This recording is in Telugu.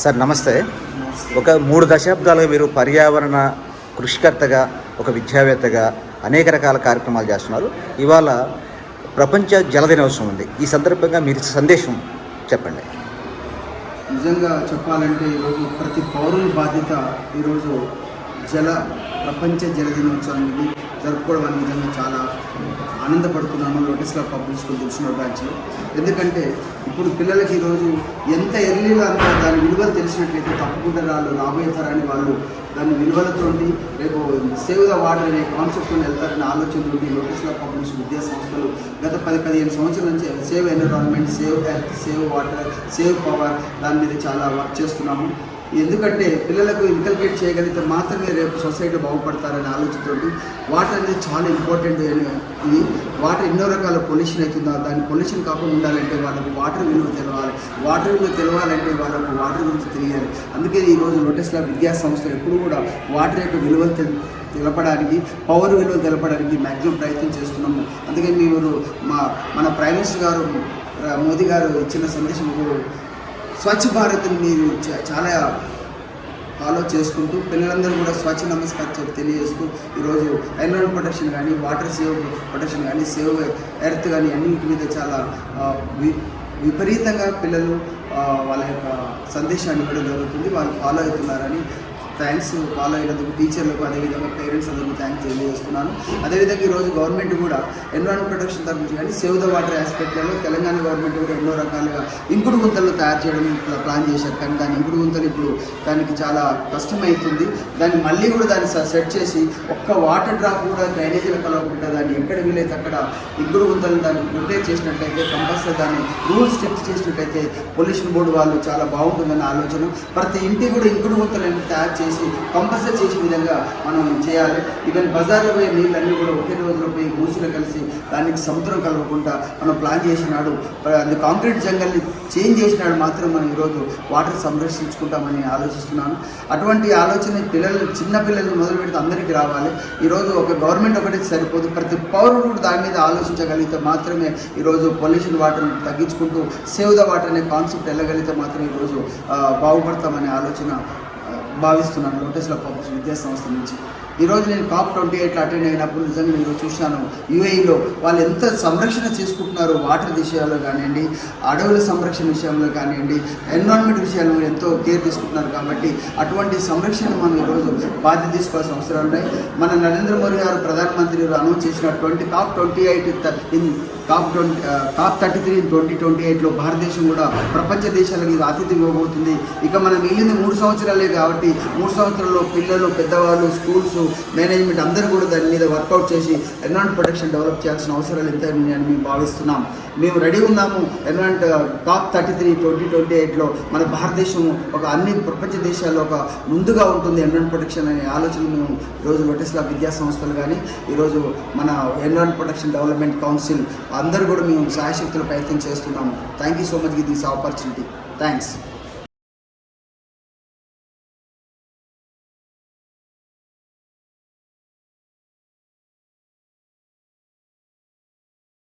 సార్ నమస్తే. ఒక మూడు దశాబ్దాలుగా మీరు పర్యావరణ కృషికర్తగా ఒక విద్యావేత్తగా అనేక రకాల కార్యక్రమాలు చేస్తున్నారు. ఇవాళ ప్రపంచ జల దినోత్సవం ఉంది. ఈ సందర్భంగా మీరు సందేశం చెప్పండి. నిజంగా చెప్పాలంటే ఈరోజు ప్రతి పౌరుని బాధ్యత ఈరోజు జల ప్రపంచ జల దినోత్సవం ఇది. జరుపుకోవడం నిజంగా చాలా ఆనందపడుతున్నాను లోటస్ క్లబ్ పబ్లిక్ స్కూల్ తెలిసిన బ్రాంచ్లో ఎందుకంటే ఇప్పుడు పిల్లలకి ఈరోజు ఎంత ఎర్లీలో అంత దాని విలువలు తెలిసినట్లయితే తప్పకుండా వాళ్ళు రాబోయే తరాన్ని వాళ్ళు దాని విలువలతోటి రేపు సేవ్ ద వాటర్ అనే కాన్సెప్ట్తో వెళ్తారనే ఆలోచనలు లోటస్ క్లబ్ పబ్లిక్ స్కూల్ విద్యా సంస్థలు గత పది పదిహేను సంవత్సరాల నుంచి save environment save earth save water save power దాని మీద చాలా వర్క్ చేస్తున్నాము. ఎందుకంటే పిల్లలకు ఇన్కల్కేట్ చేయగలిగితే మాత్రమే రేపు సొసైటీ బాగుపడతారనే ఆలోచనతోటి వాటర్ అనేది చాలా ఇంపార్టెంట్ ఇది. వాటర్ ఎన్నో రకాల పొల్యూషన్ అవుతుందా? దాని పొల్యూషన్ కాకుండా ఉండాలంటే వాళ్ళకు వాటర్ విలువ తెలవాలి. వాటర్ విలువ తెలవాలంటే వాళ్ళకు వాటర్ గురించి తెలియాలి. అందుకే ఈరోజు లోటస్ ల్యాబ్ విద్యా సంస్థలు ఎప్పుడు కూడా వాటర్ యొక్క విలువలు తె తెలపడానికి పవర్ విలువ తెలపడానికి మ్యాక్సిమం ప్రయత్నం చేస్తున్నాము. అందుకే మీరు మా మన ప్రైమ్ మినిస్టర్ గారు మోదీ గారు ఇచ్చిన సందేశం స్వచ్ఛ భారత్ని మీరు చ- చాలా ఫాలో చేసుకుంటూ పిల్లలందరూ కూడా స్వచ్ఛ నమస్కారం చెప్పి తెలియజేస్తూ ఈరోజు ఎన్విరాన్ ప్రొటెక్షన్ కానీ వాటర్ సేవ్ ప్రొటెక్షన్ కానీ సేవ్ ఎర్త్ కానీ అన్నింటి మీద చాలా వి- విపరీతంగా పిల్లలు వాళ్ళ యొక్క సందేశాన్ని కూడా జరుగుతుంది. వాళ్ళు ఫాలో అవుతున్నారని థ్యాంక్స్ ఫాలో అయినందుకు టీచర్లకు అదేవిధంగా పేరెంట్స్ అందరికీ థ్యాంక్స్ తెలియజేస్తున్నాను. అదేవిధంగా ఈరోజు గవర్నమెంట్ కూడా ఎన్విరాన్మెంట్ ప్రొటెక్షన్ తరఫు కానీ సేవ్ ద వాటర్ ఆస్పెక్ట్లలో తెలంగాణ గవర్నమెంట్ కూడా ఎన్నో రకాలుగా ఇంకుడు గుంతలు తయారు చేయడం ప్లాన్ చేశారు. కానీ దాని ఇంకుడు గుంతలు ఇప్పుడు దానికి చాలా కష్టమవుతుంది దాన్ని మళ్ళీ కూడా దాన్ని స- సెట్ చేసి ఒక్క వాటర్ డ్రాప్ కూడా డ్రైనేజీలో కలవకుండా దాన్ని ఎక్కడ వీలైతే అక్కడ ఇంకుడు గుంతలు దాన్ని ప్రొటెక్ట్ చేసినట్లయితే కంపల్సరీ దాన్ని రూల్స్ స్టెప్ చేసినట్లయితే పొల్యూషన్ బోర్డు వాళ్ళు చాలా బాగుంటుందన్న ఆలోచన. ప్రతి ఇంటికి కూడా ఇంకుడు గుంతలు తయారు చేసి కంపల్సరీ చేసే విధంగా మనం చేయాలి. ఈవెన్ బజార్లో పోయే నీళ్ళన్నీ కూడా ఒకే రోజులో పోయి మూసులు కలిసి దానికి సముద్రం కలవకుండా మనం ప్లాన్ చేసినాడు. అది కాంక్రీట్ జంగల్ని చేంజ్ చేసినాడు మాత్రం మనం ఈరోజు వాటర్ సంరక్షించుకుంటామని ఆలోచిస్తున్నాను. అటువంటి ఆలోచన పిల్లలు చిన్న పిల్లలు మొదలు పెడితే అందరికీ రావాలి. ఈరోజు ఒక గవర్నమెంట్ ఒకటి సరిపోదు. ప్రతి పౌరుడు కూడా దాని మీద ఆలోచించగలిగితే మాత్రమే ఈరోజు పొల్యూషన్ వాటర్ని తగ్గించుకుంటూ సేవ్ ద వాటర్ అనే కాన్సెప్ట్ వెళ్ళగలిగితే మాత్రం ఈరోజు బాగుపడతామనే ఆలోచన భావిస్తున్నాను లోటస్ల పబ్లిక్ విద్యా సంస్థ నుంచి. ఈరోజు నేను కాప్ ట్వంటీ ఎయిట్లో అటెండ్ అయినప్పుడు నిజంగా నేను చూశాను. యూఏఈలో వాళ్ళు ఎంత సంరక్షణ చేసుకుంటున్నారు వాటర్ విషయాల్లో కానివ్వండి అడవుల సంరక్షణ విషయంలో కానివ్వండి ఎన్విరాన్మెంట్ విషయాల్లో ఎంతో కేర్ తీసుకుంటున్నారు కాబట్టి అటువంటి సంరక్షణ మనం ఈరోజు బాధ్యత తీసుకోవాల్సిన అవసరాలు ఉన్నాయి. మన నరేంద్ర మోదీ గారు ప్రధానమంత్రి గారు అనౌన్స్ చేసిన twenty COP twenty eight in COP twenty COP thirty three twenty twenty ఎయిట్లో భారతదేశం కూడా ప్రపంచ దేశాలకు ఇది ఆతిథ్యం ఇవ్వబోతుంది. ఇక మనం వెళ్ళింది మూడు సంవత్సరాలే కాబట్టి మూడు సంవత్సరాల్లో పిల్లలు పెద్దవాళ్ళు స్కూల్స్ మేనేజ్మెంట్ అందరూ కూడా దాని మీద వర్కౌట్ చేసి ఎన్విరాన్మెంట్ ప్రొటెక్షన్ డెవలప్ చేయాల్సిన అవసరాలు ఎంత అని మేము భావిస్తున్నాం. మేము రెడీ ఉన్నాము. Environment COP thirty three twenty twenty ఎయిట్లో మన భారతదేశం ఒక అన్ని ప్రపంచ దేశాల్లో ఒక ముందుగా ఉంటుంది ఎన్విరాన్మెంట్ ప్రొటెక్షన్ అనే ఆలోచన మేము ఈరోజు లొటెస్లా విద్యా సంస్థలు కానీ ఈరోజు మన ఎన్విరాన్మెంట్ ప్రొటెక్షన్ డెవలప్మెంట్ కౌన్సిల్ అందరూ కూడా మేము సాయశక్తుల ప్రయత్నం చేస్తున్నాము. Thank you so much this opportunity thanks